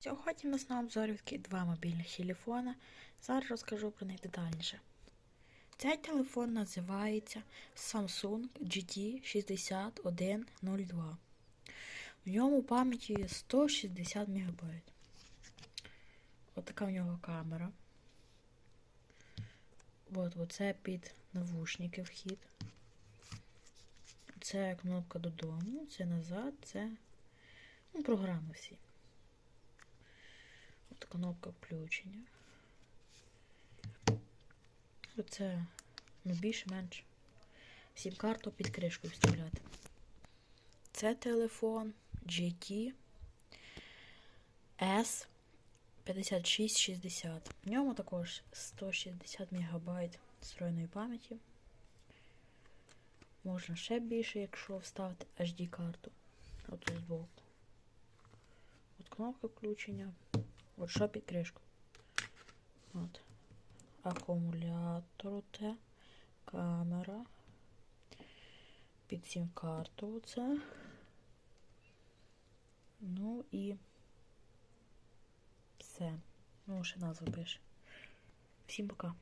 Сьогодні у нас на обзорі два мобільних телефона. Зараз розкажу про них детальніше. Цей телефон називається Samsung GT6102. В ньому пам'яті є 160 МБ. Отака в нього камера. От, оце під навушники вхід. Це кнопка додому, це назад, це ну, програми всі. От кнопка включення. Оце ну, більш-менш сім-карту під кришкою вставляти. Це телефон GT S5660. В ньому також 160 МБ встроєної пам'яті. Можна ще більше, якщо вставити HD-карту. От збоку. От кнопка включення. Під кришку. От. Акумулятор оте. Камера. Під сім карту оце. Ну і все. Ну, ще назву пише. Всім пока.